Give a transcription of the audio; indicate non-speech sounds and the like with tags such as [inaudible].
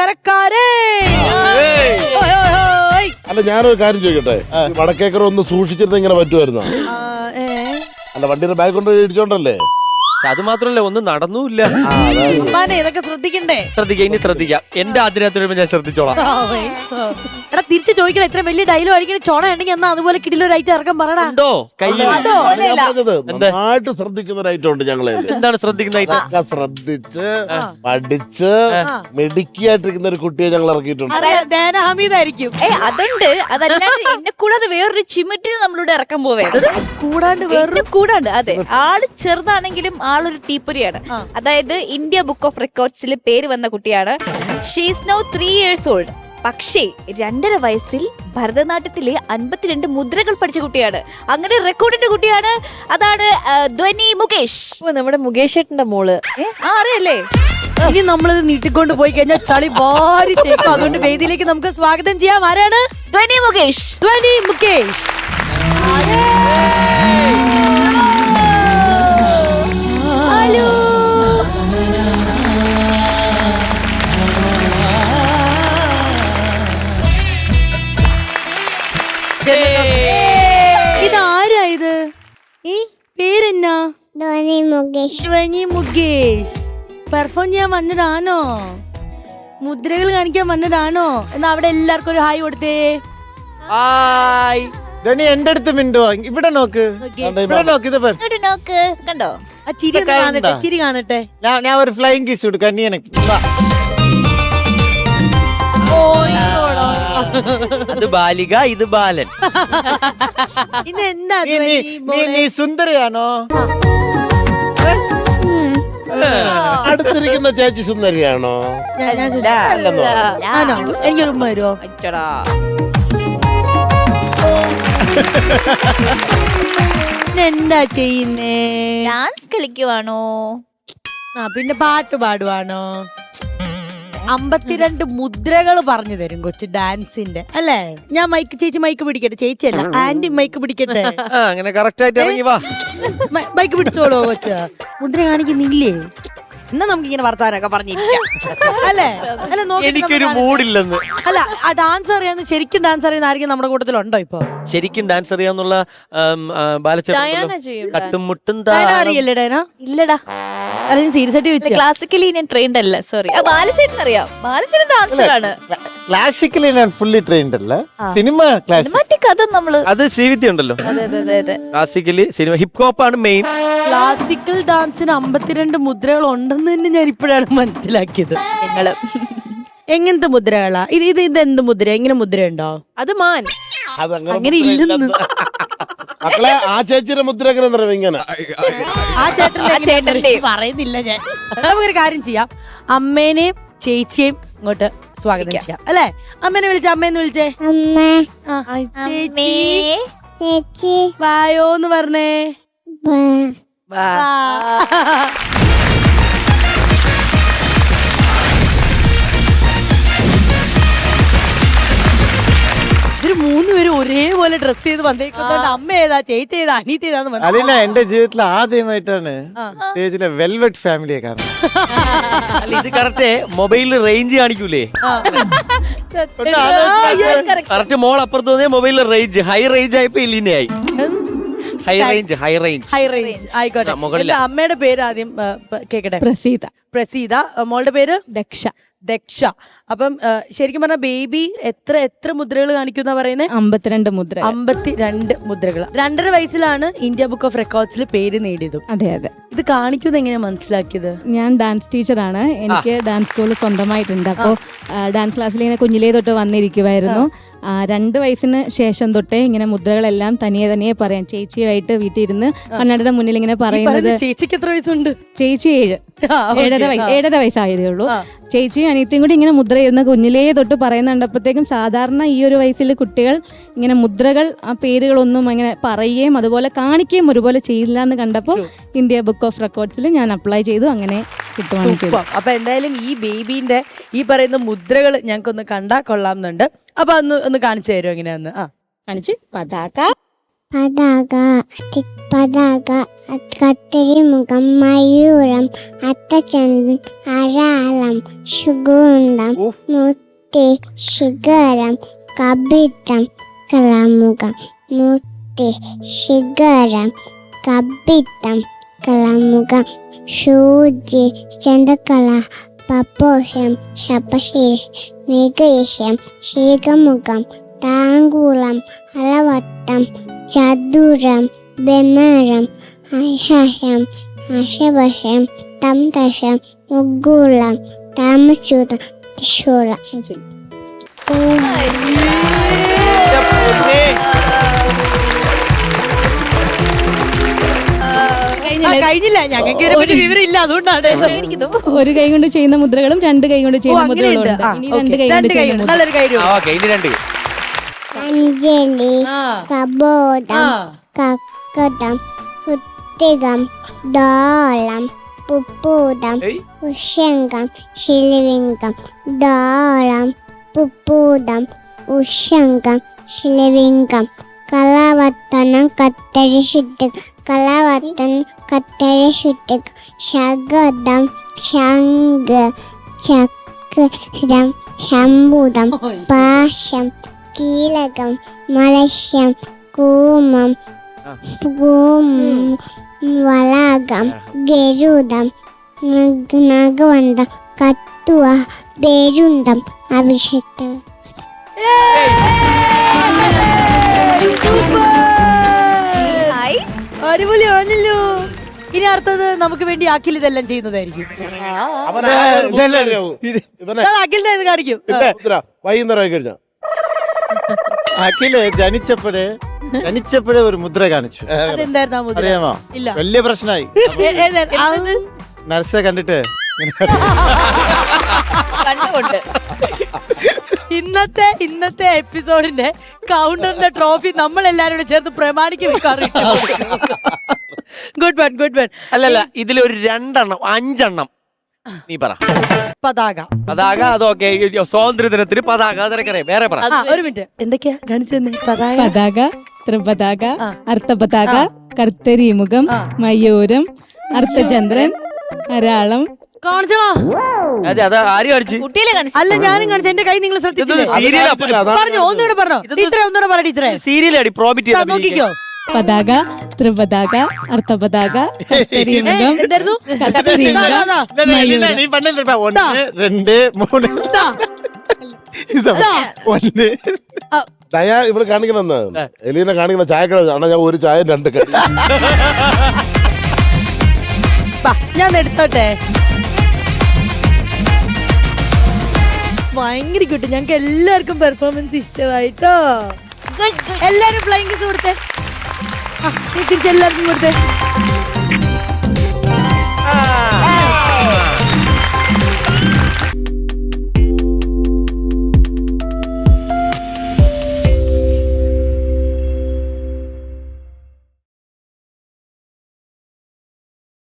നമസ്കാരക്കാരേ ഓയ്, ഓയ്, ഓയ്. അല്ല ഞാനൊരു കാര്യം ചോദിക്കട്ടെ? വടക്കേക്കർ ഒന്ന് സൂക്ഷിച്ചിരുന്ന ഇങ്ങനെ പറ്റുമായിരുന്നോ? അല്ല വണ്ടിയുടെ ബാഗ് കൊണ്ട് ഇടിച്ചോണ്ടല്ലേ? അത് മാത്രല്ല ഒന്നും നടന്നുമില്ല. ഇതൊക്കെ ശ്രദ്ധിക്കണ്ടേ? ശ്രദ്ധിക്കാം ഇനി ശ്രദ്ധിക്കാം. എന്റെ അതിനകത്ത് വരുമ്പോ ഞാൻ ശ്രദ്ധിച്ചോളാം. എടാ തിരിച്ചു ചോദിക്കണം ഇത്ര വലിയ ഡയലോഗ് ആയിരിക്കും ചോണ ഉണ്ടെങ്കിൽ എന്നാ അതുപോലെ കിടിലൊരായിട്ട് ഇറക്കം പറയണോ ഉണ്ടോ? കയ്യിൽ? അതോ ഞാൻ പറഞ്ഞത്. നന്നായിട്ട് ശ്രദ്ധിക്കുന്ന ഒരു ഐറ്റം ഉണ്ട് ഞങ്ങളെ എന്താണ് ശ്രദ്ധിക്കുന്ന item? ഒക്കെ ശ്രദ്ധിച്ച് പഠിച്ച് മെഡിക്കായിട്ടിരിക്കുന്ന ഒരു കുട്ടിയെ ഞങ്ങൾ ഇറക്കിയിട്ടുണ്ട്. അറിയാം ദേന ഹമീദായിരിക്കും ഏ അതുണ്ട്. അതല്ലാതെ [laughs] എന്നെ കൂടാതെ വേറൊരു ചിമിട്ടിന് നമ്മളിവിടെ ഇറക്കാൻ പോവേ കൂടാണ്ട് വേറൊരു വേറൊരു കൂടാണ്ട് അതെ. ആൾ ചെറുതാണെങ്കിലും ആളൊരു തീപ്പൊരിയാണ്. അതായത് ഇന്ത്യ ബുക്ക് ഓഫ് റെക്കോർഡ്സിൽ പേര് വന്ന കുട്ടിയാണ്. She's now three years old പക്ഷേ രണ്ടര വയസ്സിൽ ഭരതനാട്യത്തിലെ അൻപത്തിരണ്ട് മുദ്രകൾ പഠിച്ച കുട്ടിയാണ്. അങ്ങനെ റെക്കോർഡിന്റെ കുട്ടിയാണ്. അതാണ് ധ്വനി മുകേഷ്. നമ്മുടെ മുകേഷ് ഏട്ടന്റെ മോൾ. ആ അറിയല്ലേ? ഇനി നമ്മളിത് നീട്ടിക്കൊണ്ട് പോയി കഴിഞ്ഞാൽ ചളി വാരി തേക്കും. അതുകൊണ്ട് വേദിയിലേക്ക് നമുക്ക് സ്വാഗതം ചെയ്യാം. ആരാണ്? ധ്വനി മുകേഷ്. ധ്വനി മുകേഷ്. ഇതാരാ ഇത്? ഈ പേരെന്നാ? ധോനി മുകേഷ്. ധ്വനി മുകേഷ്. പെർഫോം ചെയ്യാൻ വന്നതാണോ? മുദ്രകൾ കാണിക്കാൻ വന്നതാണോ? എന്നാ അവിടെ എല്ലാവർക്കും ഒരു ഹായ് കൊടുത്തേ. ഹായ്. ധനി എന്റെ അടുത്ത് മിണ്ടോ ഇവിടെ നോക്ക്. ഇവിടെ നോക്ക് ഇത് ഇങ്ങോട്ട് നോക്ക്. കണ്ടോ? ആ ചിരി ഒന്ന് ഇതൊക്കെ കാണട്ടെ എന്താ? ചിരി കാണട്ടെ. ഞാൻ ഞാൻ ഒരു ഫ്ലൈങ് കിസ് കൊടുക്കാം. നീ എനിക്ക് വാ. [laughs] അത് ബാലിക ഇത് ബാലൻ. നീ നീ നീ നീ സുന്ദരിയാണോ? അടുത്തിരിക്കുന്ന ചേച്ചി സുന്ദരിയാണോ. അല്ലെന്നോ എനിക്കൊരു ഉമ്മ വരുമോ അച്ചടാ എന്താ ചെയ്യുന്നേ? ഡാൻസ് കളിക്കുവാണോ? ആ പിന്നെ പാട്ട് പാടുവാണോ? അമ്പത്തിരണ്ട് മുദ്രകൾ പറഞ്ഞു തരും കൊച്ചു ഡാൻസിന്റെ. അല്ലേ? ഞാൻ മൈക്ക് ചേച്ചി മൈക്ക് പിടിക്കട്ടെ? ചേച്ചി അല്ല ആന്റി മൈക്ക് പിടിക്കട്ടെ? ആ അങ്ങനെ കറക്റ്റ് ആയിട്ട് ഇറങ്ങി വാ. മ- മൈക്ക് പിടിച്ചോളൂ കൊച്ച്. മുദ്ര കാണിക്കുന്നില്ലേ? എന്നാ നമുക്ക് ഇങ്ങനെ വർത്താനൊക്കെ പറഞ്ഞിരിക്കാം. അല്ലേ? അല്ല നോക്കി എനിക്കൊരു നമുക്ക് മൂടില്ലെന്ന് അല്ല ആ ഡാൻസ് അറിയാവുന്ന ശരിക്കും ഡാൻസ് അറിയുന്ന ആരെങ്കിലും നമ്മുടെ കൂട്ടത്തിലുണ്ടോ ഇപ്പൊ? ശരിക്കും ഡാൻസ് അറിയാന്നുള്ള ഡയാന ബാലച്ചേട്ടൻ ചെയ്യും തട്ടും മുട്ടും ഡയന അറിയില്ലേ ഡയന? ഇല്ലടാ. അല്ലെങ്കിൽ സീരിയസ് ആയിട്ട് ചോദിച്ചാ? ക്ലാസിക്കലി ഞാൻ ട്രെയിൻഡ് അല്ല സോറി ആ ബാലചേട്ടൻ അറിയാം. ബാലചേട്ടൻ ആണ്. ക്ലാസിക്കലി ഞാൻ ഫുള്ളി ട്രെയിൻഡ് അല്ല. സിനിമ ക്ലാസിക് അത് നമ്മൾ അത് ശ്രീവിദ്യ ഉണ്ടല്ലോ. അതെ അതെ അതെ അതെ. ക്ലാസിക്കലി സിനിമ ഹിപ് ഹോപ്പ് ആണ് മെയിൻ ക്ലാസിക്കൽ ഡാൻസിന് അമ്പത്തിരണ്ട് മുദ്രകൾ ഉണ്ടെന്ന് തന്നെ ഞാൻ ഇപ്പോഴാണ് മനസ്സിലാക്കിയത്. ഞങ്ങൾ എങ്ങനത്തെ മുദ്രകളാ? ഇത് ഇത് ഇത് എന്ത് മുദ്ര? എങ്ങനെ മുദ്ര ഉണ്ടോ അത് മാൻ. അങ്ങനെ ഇല്ലെന്ന്. മക്കളെ ആ ചേച്ചിയുടെ മുദ്ര എങ്ങനെ നിറവ് ഇങ്ങനെ ആ ചേട്ടൻ ആ ചേട്ടന്റെയും. പറയുന്നില്ല ഞാൻ നമുക്കൊരു കാര്യം ചെയ്യാം അമ്മേനെയും ചേച്ചിയെയും ഇങ്ങോട്ട് സ്വാഗതം ചെയ്യാം അല്ലേ അമ്മേനെ വിളിച്ച അമ്മേന്ന് വിളിച്ചേ ആ, ചേച്ചി ചേച്ചി വായോന്ന് പറഞ്ഞേ വാ ഇവർ മൂന്നുപേരും ഒരേപോലെ ഡ്രസ് ചെയ്ത് വന്നേക്കുന്നുണ്ട് അമ്മ ഏതാ ചേച്ചി ഏതാ അനീത്ത് ഏതാന്ന് മനസ്സിലായി. അലിന എന്റെ ജീവിതത്തിൽ ആദ്യമായിട്ടാണ് സ്റ്റേജിലെ വെൽവെറ്റ് ഫാമിലിയെ കാണുന്നത്. അല്ല ഇത് കറക്റ്റ് മൊബൈലിൽ റേഞ്ച് കാണിക്കൂലേ? ഒന്ന് ആലോചിച്ച് നോക്ക്. കറക്റ്റ് മോൾ അപ്പുറത്ത് വന്നേ മൊബൈലിൽ റേഞ്ച് ഹൈ റേഞ്ച് ആയപ്പോ ഇല്ലിനായി high range high range high range ആയിക്കോട്ടെ. ആ, മുകളിലാ. എന്റെ അമ്മയുടെ പേര് ആദ്യം ആ, പ- കേക്കട്ടെ. പ്രസീത. പ്രസീത. ആ, മോളുടെ പേര്? ദക്ഷ. ദക്ഷ. അപ്പം ശരിക്കും പറഞ്ഞ ബേബി എത്ര എത്ര മുദ്രകൾ കാണിക്കുന്ന പറയുന്നത് അമ്പത്തിരണ്ട് മുദ്ര. അമ്പത്തി രണ്ട് മുദ്രകൾ രണ്ടര വയസ്സിലാണ് ഇന്ത്യ ബുക്ക് ഓഫ് റെക്കോർഡ്സിൽ പേര് നേടിയത്. അതെ അതെ. ഇത് കാണിക്കുന്നത് എങ്ങനെയാ മനസ്സിലാക്കിയത്? ഞാൻ ഡാൻസ് ടീച്ചറാണ്. എനിക്ക് ഡാൻസ് സ്കൂൾ സ്വന്തമായിട്ടുണ്ട്. അപ്പോൾ ഡാൻസ് ക്ലാസ്സിൽ ഇങ്ങനെ കുഞ്ഞിലേ തൊട്ട് വന്നിരിക്കുമായിരുന്നു രണ്ട് വയസ്സിന് ശേഷം തൊട്ടേ ഇങ്ങനെ മുദ്രകളെല്ലാം തനിയെ തനിയെ പറയാം. ചേച്ചിയായിട്ട് വീട്ടിൽ ഇരുന്ന് കണ്ണടയുടെ മുന്നിൽ ഇങ്ങനെ പറയുന്നത് പറയുന്ന ചേച്ചിക്ക് എത്ര വയസ്സുണ്ട്? ചേച്ചി ഏഴ്. ഏഴര വയസ്സ്. ഏഴര വയസ്സായതേ ഉള്ളൂ. ചേച്ചിയും അനിയത്തിയും കൂടി ഇങ്ങനെ മുദ്ര ഇരുന്ന കുഞ്ഞിലേ തൊട്ട് പറയുന്നുണ്ടപ്പോഴത്തേക്കും സാധാരണ ഈ ഒരു വയസ്സിൽ കുട്ടികൾ ഇങ്ങനെ മുദ്രകൾ ആ പേരുകളൊന്നും അങ്ങനെ പറയുകയും അതുപോലെ കാണിക്കുകയും ഒരുപോലെ ചെയ്യില്ല എന്ന് കണ്ടപ്പോൾ ഇന്ത്യ ബുക്ക് ഓഫ് റെക്കോർഡ്സിൽ ഞാൻ അപ്ലൈ ചെയ്തു അങ്ങനെ കിട്ടുവാണ് ചെയ്തത്. അപ്പൊ എന്തായാലും ഈ ബേബീന്റെ ഈ പറയുന്ന മുദ്രകൾ ഞങ്ങൾക്കൊന്ന് കണ്ടാ കൊള്ളാമെന്നുണ്ട് അപ്പൊ അന്ന് ഒന്ന് കാണിച്ചു തരുമോ എങ്ങനെയാന്ന്? ആ. കാണിച്ച് പതാക പതാക പതാക കത്തരി മുഖം മയൂരം അത്തചന്ദ്രൻ അരാളം ശുഗുന്തം മുത്തി ശിഖരം കബിത്തം കലാമുഖം മുത്തി ശിഖരം കബിത്തം കലാമുഖം സൂചി ചന്ദ്രകല പപ്പോഷം ശപശീ മേഘേശം ശീകമുഖം താങ്കുളം അളവട്ടം ചതുരം ബെമരം അശാഷം അശവശം തംതശം മുഗുളം താമസൂതം കഴിഞ്ഞില്ല. ഞങ്ങൾക്ക് വിവരമില്ല. അതുകൊണ്ടാണ്. ഒരു കൈ കൊണ്ട് ചെയ്യുന്ന മുദ്രകളും രണ്ട് കൈ കൊണ്ട് ചെയ്യുന്ന മുദ്രകളും ഉണ്ട്. ഇനി രണ്ട് കൈ കൊണ്ട് രണ്ട് കൈ ചെയ്യുന്ന. മുദ്ര அஞ்சலி கபோதம் கக்கதம் புத்திகம் தாளம் புப்பூதம் உஷங்கம் சிலுவிங்கம் தாளம் புப்பூதம் உஷங்கம் சிலுவிங்கம் கலாவத்தனம் கத்தரி சுட்டு கலாவத்தன் கத்தரி சுட்டு சகதம் சங்கு சக்கரம் சம்புதம் பாஷம் കീലകം മലശ്യം കൂമം വളാകം വളകം ഗരുഡം നഗ- നഗവന്തം കത്തുവ ബേരുന്തം അഭിഷേക്തം അടിപൊളിയാണല്ലോ ഇനി അടുത്തത് നമുക്ക് വേണ്ടി അഖിൽ ഇതെല്ലാം ചെയ്യുന്നതായിരിക്കും. അഖിലിന്റെ ഇത് കാണിക്കും. ഇല്ല, മുദ്ര വൈകുന്നേരം കഴിഞ്ഞ. അഖിൽ ജനിച്ചപ്പോഴേ ജനിച്ചപ്പോഴേ ഒരു മുദ്ര കാണിച്ചു. അതെന്തായിരുന്നു ആ മുദ്ര? അറിയാമോ? ഇല്ല. വലിയ പ്രശ്നമായി. ഏ- ഏതാ? ആ, നർസെ കണ്ടിട്ട് ഇന്നത്തെ ഇന്നത്തെ എപ്പിസോഡിന്റെ കൗണ്ടറിന്റെ ട്രോഫി നമ്മൾ എല്ലാരും കൂടെ ചേർത്ത് പ്രമാണിക്ക് വെക്കാറുണ്ട് ഗുഡ് വൺ ഗുഡ് വൺ അല്ലല്ല ഇതിലൊരു ഒരു രണ്ടെണ്ണം അഞ്ചെണ്ണം. നീ പറ. പതാക. പതാക? അതൊക്കെ സ്വാതന്ത്ര്യ ദിനത്തിന് പതാക? അതൊക്കെ വേറെ പറ. ആ, ഒരു മിനിറ്റ്. എന്തൊക്കെയാ? കാണിച്ചു തന്നെ പതാക. പതാക ത്രിപതാക. അർത്ഥപതാക കർത്തരിമുഖം. മയൂരം അർത്ഥചന്ദ്രൻ അരാളം. കാണിച്ചോ അതെ അത് ആര് കാണിച്ച്? കുട്ടിയിലെ കാണിച്ചു അല്ല ഞാനും കാണിച്ചു എന്റെ കൈ നിങ്ങൾ ശ്രദ്ധിച്ചില്ലേ? സീരിയൽ പറഞ്ഞു ഒന്നുകൂടെ പറഞ്ഞോ. ടീച്ചറെ ഒന്നുകൂടെ പറ ടീച്ചറെ. പ്രോമിറ്റ് ദാ, നോക്കിക്കോ. പതാക ത്രിപതാക അർത്ഥപതാക [laughs] ഇല്ല, ഒന്ന് രണ്ട് മൂന്ന്. ഒന്ന്. ദയാ ഇവിടെ കാണിക്കണമെന്ന് എലീനെ കാണിക്കുന്ന ചായക്കട അണ്ണാ ഞാൻ ഒരു ചായ രണ്ട് കടി. ഞാൻ എടുത്തോട്ടെ. ഭയങ്കര കിട്ടും ഞങ്ങൾക്ക് എല്ലാവർക്കും പെർഫോമൻസ് ഇഷ്ടമായിട്ടോ? എല്ലാരും ഫ്ലൈങ് കൊടുത്തേ. ആ, നീ തിരിച്ച് എല്ലാവർക്കും കൊടുത്തേ